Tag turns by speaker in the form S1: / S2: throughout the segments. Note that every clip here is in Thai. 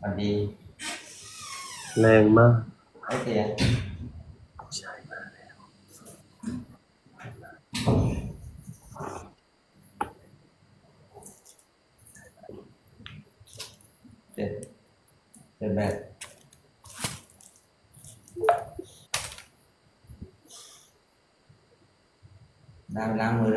S1: สวัสดี
S2: แรงมาก
S1: ไอ้เสีย
S2: ใช่มาแล้ว
S1: เจ็ดเจ็ดแบบล้างล้างมือใ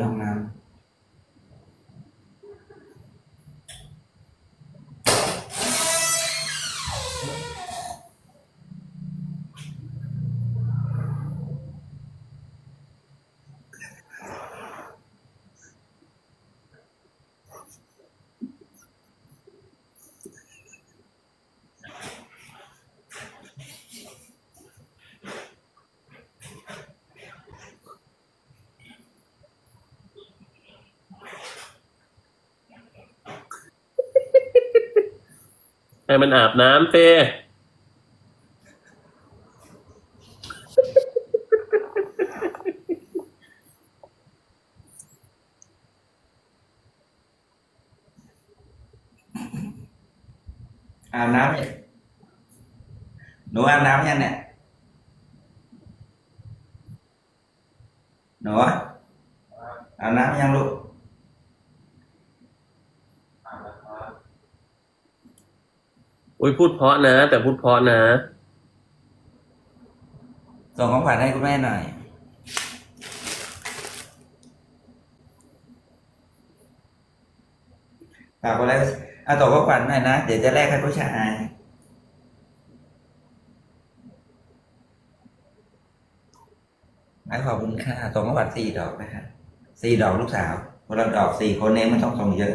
S1: นห้องน้
S2: ให้มันอาบน้ำเต้
S1: อาบน้ำเนี่ยหนูอาบน้ำยังเนี่ยหนูอาบน้ำยังลูก
S2: อุ้ยพูดเพราะนะ แต่พูดเพราะนะ
S1: ส่งของขวัญให้คุณแม่หน่อย ฝากกดไลค์เอาส่งของขวัญหน่อยนะ เดี๋ยวจะแลกให้ผู้ชายให้ขอบคุณค่ะส่งของขวัญสี่ดอกนะคะสี่ดอกลูกสาวคนละดอกสี่คนเองไม่ต้องส่งเยอะ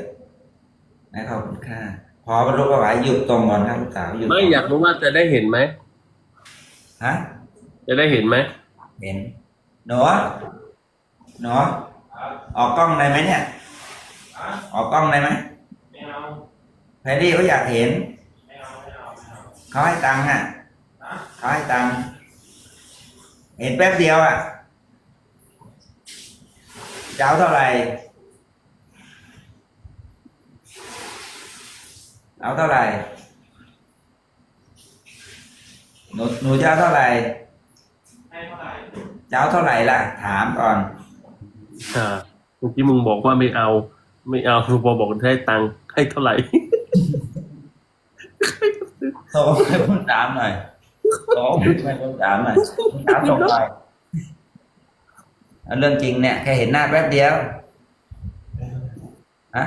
S1: ให้ขอบคุณค่ะ พอบรรลุเป้าหมายหยุดตรงก่อนครับลูกสาวหยุด
S2: ไม่อยากรู้ว่าจะได้เห็นไหม
S1: ฮะ
S2: จะได้เห็นไหม
S1: เห็นหนูหนูออกกล้องได้ไหมเนี่ยออกกล้องได้ไหม
S3: ไม่เอา
S1: แพรรี่เขาอยากเห็น
S3: ไม่เอาไม่เอาไม่เอา
S1: เขาให้ตังค์อะ
S3: ฮะ
S1: เขาให้ตังค์เห็นแป๊บเดียวอะจะเอาเท่าไหร่ เอาเท่าไหร่หนูหนูจะเอาเท่าไหร่
S3: ให้เท่าไหร่
S1: จะเอาเท่าไหร่ล่ะ ถามก่อน
S2: อ่าเมื่อกี้มึงบอกว่าไม่เอา ไม่เอาคือพอบอกได้ตังค์ให้เท่าไหร่
S1: โทรให้คุณถามหน่อยโทรให้คุณถามหน่อยคุณถามส่งไปเอาเรื่องจริงเนี่ยแค่เห็นหน้าแป๊บเดียวฮะ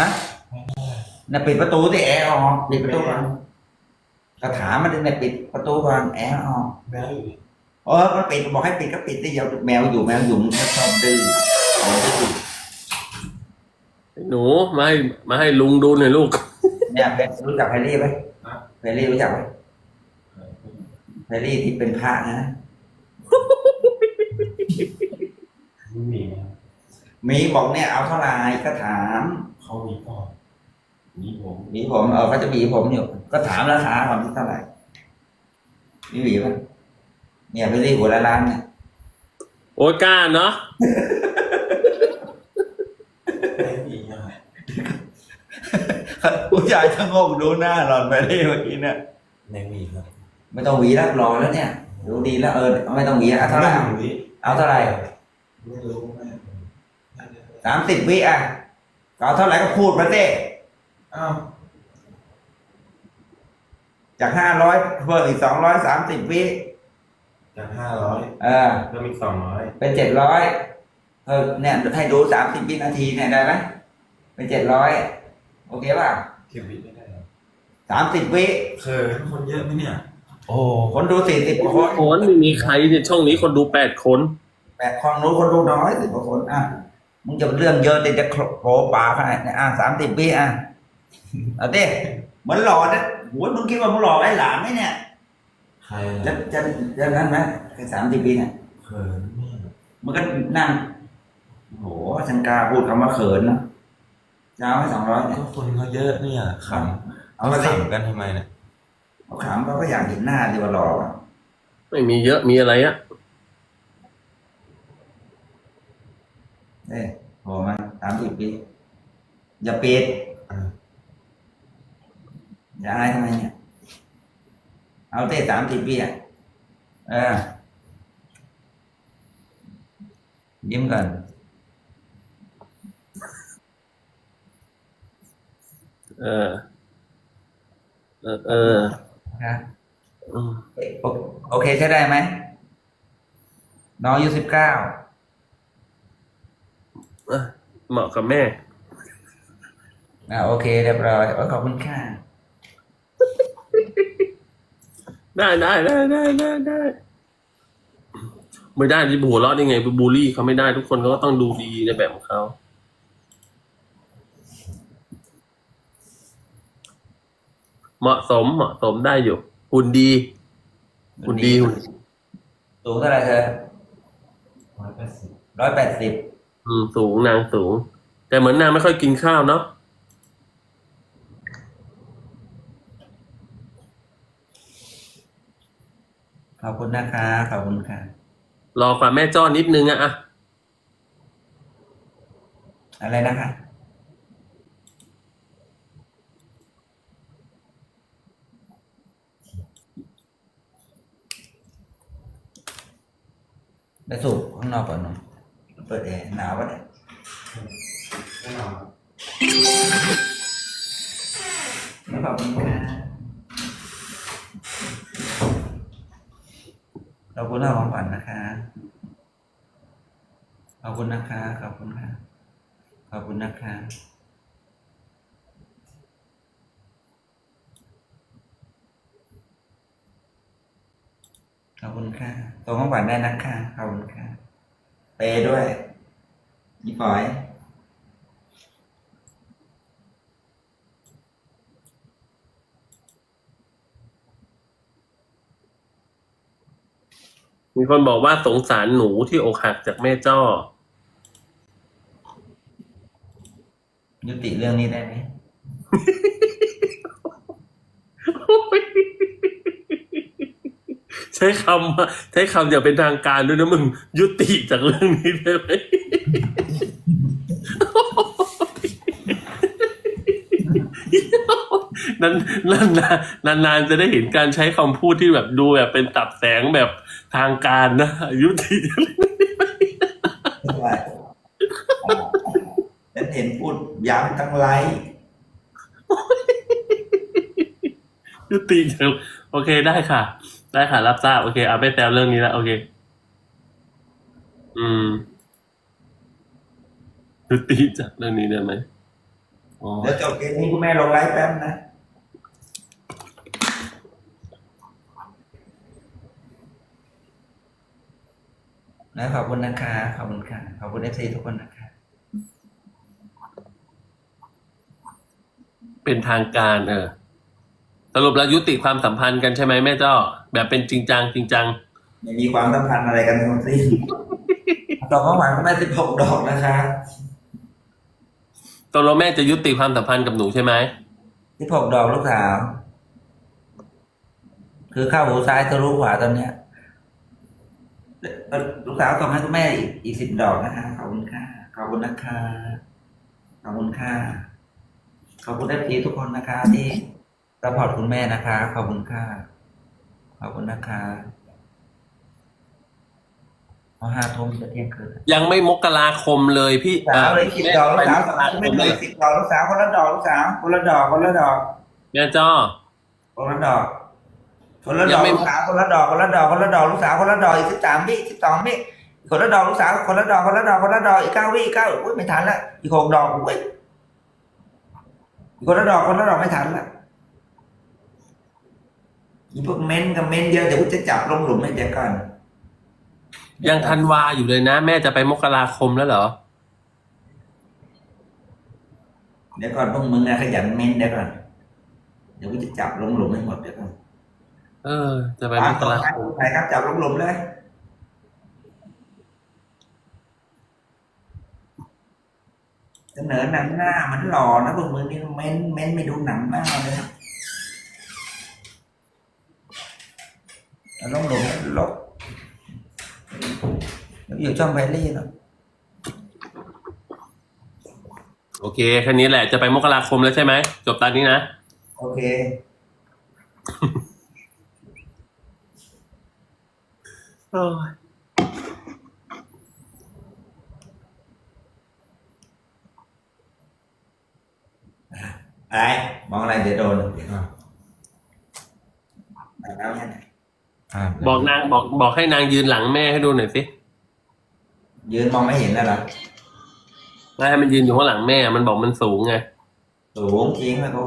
S1: ฮะ น่ะปิดประตูที่แอร์ออกปิดประตูก่อนก็ถามมันดิเนี่ยปิดประตูก่อนแอร์ออก
S3: แม่อยู่
S1: เออก็ปิดบอกให้ปิดก็ปิดที่เดียวแมวอยู่แมวอยู่มันก็ชอบดื้อเอาดื้อ
S2: หนูมาให้มาให้ลุงดูหน่อยลูก
S1: เนี่ยเพรู้จักแพรรี่ไหมแพรรี่รู้จักไหมแพรรี่ที่เป็นพระนะ
S3: ไม่มีนะ
S1: มีบอกเนี่ยเอาเท่าไหร่ก็ถาม
S3: เขามีก่อน มีผม
S1: หวีผมเออเขาจะหวีผมอยู่ ก็ถามราคาก่อนเท่าไหร่มีหวีป่ะเนี่ยไปรีหัวละล้านเนี่ย
S2: โอ้ยกล้าเนาะ
S3: ไม่มีนะ
S1: ผู้ชายทั้งงงดูหน้าหลอนไปรีเมื่อกี้เนี่ย
S3: ไม่มีครับ
S1: ไม่ต้องหวีแล้วรอแล้วเนี่ย ดูดีแล้วเออไม่ต้องหวีเอาเท่าไหร่
S3: ไม่
S1: เอาเท่าไหร่
S3: ไม่รู้แม่
S1: สามสิบวิอะเอาเท่าไหร่ก็พูดมาเต้
S3: อ้าว
S1: จากห้าร้อยเพิ่มอีกสองร้อยสามสิบวิ
S3: จากห้าร้อย
S1: เออ
S3: แล้วมีสองร้อย
S1: เป็นเจ็ดร้อยเออเนี่ยให้ดูสามสิบวินาทีเนี่ยได้ไหมเป็นเจ็ดร้อยโอเคป่ะ
S3: เก็บวิไม่ได้หรอ
S1: สามสิบวิ
S3: เคยคนเยอะไหมเนี่ย
S1: โอ้คนดูสี่สิบกว่าคน
S2: โอนไม่มีใครเนี่ยช่องนี้คนดูแปดคน
S1: แปดคนนู้นคนดูน้อยสิบกว่าคนอะมึงจะเรื่องเยอะเดี๋ยวจะโผล่ป่าขนาดนี้อะสามสิบวิอะ เอาดิเหมือนหล่อนะโหมึงคิดว่ามึงหล่อไอ้หลานไหมเนี่ย
S3: ใคร
S1: จะจะจะนั้นไหมคือสามสิบวิเนี่ย
S3: เขินเนี่ย
S1: มันก็นั่งโหฉันกล้าพูดคำว่าเขินนะจะเอาให้สองร้อยเนี่ย
S3: ก็คนเขาเยอะเนี่ยข
S1: เอาำมาสิ
S3: ขำกันทำไมเนี่ย
S1: เขาขำเขาก็อยากเห็นหน้าดีว่าหล่ออะ
S2: ไม่มีเยอะมีอะไรอะ
S1: เอ้ยโหมาสามสิบวิอย่าปิด
S3: อะ
S1: จะอายทำไมเนี่ย เอาเต้สามสิบปีอะเออยิ้มก่อน
S2: เออ เออเออ
S1: นะ
S2: อืม
S1: โอโอเคใช้ได้ไหมน้องอายุสิบเก้า
S2: เออเหมาะกับแม่
S1: อ่าโอเคเรียบร้อยโอ้ยขอบคุณค่ะ
S2: ได้ได้ได้ได้ได้ได้ไม่ได้ที่หัวเราะได้ไงไปบูลลี่เขาไม่ได้ทุกคนเขาก็ต้องดูดีในแบบของเขาเหมาะสมเหมาะสมได้อยู่หุ่นดีหุ่นดีหุ่น
S1: สูงเท่าไหร่เธอ
S3: ร้อยแปดสิบ
S1: ร้อยแปดสิบ
S2: อืมสูงนางสูง แต่เหมือนนางไม่ค่อยกินข้าวเนาะ
S1: ขอบคุณนะคะ ขอบคุณค่ะ
S2: รอความแม่จ้อนิดนึงอะอะ
S1: อะไรนะคะไปสูบข้างนอกก่อนหน่อยเปิดแอร์หนาวปะเนี่ย
S3: แน่นอน
S1: ไม่ขอบคุณค่ะขอบ คุณเราของฝันนะคะ ขอบคุณนะคะ ขอบคุณค่ะ ขอบคุณนะคะขอบคุณค่ะส่งของฝันได้นะคะขอบคุณค่ะเปย์ด้วยยี่ปอย
S2: มีคนบอกว่าสงสารหนูที่อกหักจากแม่จ้อ
S1: ยุติเรื่องนี้ได้ไหม
S2: ใช้คำว่าใช้คำอย่างเป็นทางการด้วยนะมึง ยุติจากเรื่องนี้ได้ไหมนั้นนานนานนานๆจะได้เห็นการใช้คำพูดที่แบบดูแบบเป็นตับแสงแบบ ทางการนะยุติ
S1: ไม่ไหวฉันเห็นพูดย้ำทั้งไลฟ์
S2: ยุติจากโอเคได้ค่ะ ได้ค่ะ รับทราบโอเคเอาไม่แซวเรื่องนี้แล้วโอเค อืมยุติจากเรื่องนี้ได้ไหมอ๋อ
S1: เดี๋ยวจบเกมนี้คุณแม่ลงไลฟ์แป๊บนะ นะขอบคุณนะคะขอบคุณค่ะขอบคุณเอฟซีทุกคนนะคะ
S2: เป็นทางการเออสรุปแล้วยุติความสัมพันธ์กันใช่ไหมแม่เจ้า แบบเป็นจริงจังจริงจัง
S1: ไม่มีความสัมพันธ์อะไรกันทั้งสิ้นดอกข้าวหวานคุณแม่สิบหกดอกนะคะ
S2: ตกลงแม่จะยุติความสัมพันธ์กับหนูใช่ไหม
S1: สิบหกดอกลูกสาว คือเข้าหูซ้ายทะลุขวาตอนเนี้ยเอ่อ ลูกสาวส่งให้คุณแม่อีกอีกสิบดอกนะคะขอบคุณค่ะขอบคุณนะคะขอบคุณค่ะขอบคุณเอฟซีทุกคนนะคะ ที่สปอร์ตคุณแม่นะคะ ขอบคุณค่ะขอบคุณนะคะพอห้าทุ่มจะเที่ยงคืน
S2: ยังไม่มกราคมเลยพี่
S1: สาวเลยสิบดอกลูกสาว
S2: มกราค
S1: ไม่
S2: ม
S1: เล
S2: เลยย
S1: สิบดอกลูกสาวคนละดอกลูกสาวคนละดอกคนละดอก
S2: แม่จ้อ
S1: คนละดอก คนละด
S2: ยั
S1: อก
S2: งไม่
S1: ลูกสาวคนละดอกคนละดอกคนละดอกลูกสาวคนละดอกอีกสิบสามวิสิบสองวิคนละดอกลูกสาวคนละดอกคนละดอกคนละดอกอีกเก้าวิอีกเก้าอุ้ยไม่ทันละอีกหกดอกอุ้ยอีกคนละดอกคนละดอกไม่ทันละอีพวกเม้นกับเม้นเยอะเดี๋ยวกูจะจับลงหลุมให้เดี๋ยวก่อน
S2: ยังธันวาอยู่เลยนะ แม่จะไปมกราคมแล้วเหรอ
S1: เดี๋ยวก่อนพวกมึงนะขยันเม้นเดี๋ยวก่อนเดี๋ยวกูจะจับลงหลุมให้หมดเดี๋ยวก่อน
S2: เออจะไปมกราคม
S1: ไปครับจับลงหลุมเลยเสนอหนังหน้ามันหล่อนะพวกมึงนี่เม้นเม้นไม่ดูหนังหน้าเลยแล้วลงหลุมลบแล้วอยู่ช่องไพลี่เนาะ
S2: โอเคแค่นี้แหละจะไปมกราคมแล้วใช่ไหมจบตอนนี้นะ
S1: โอเค
S2: โอ้ย
S1: อะไรมองอะไรเดี๋ยวโดน
S3: อะ
S1: แล้วเนี่ย
S3: อะ
S2: บอกนางบอกบอกให้นางยืนหลังแม่ให้ดูหน่อยสิ
S1: ยืนมองไม่เห็นแล้วเหรอ
S2: ไม่ให้มันยืนอยู่ข้างหลังแม่ มันบอกมันสูงไง
S1: สูงจริงแล้วก็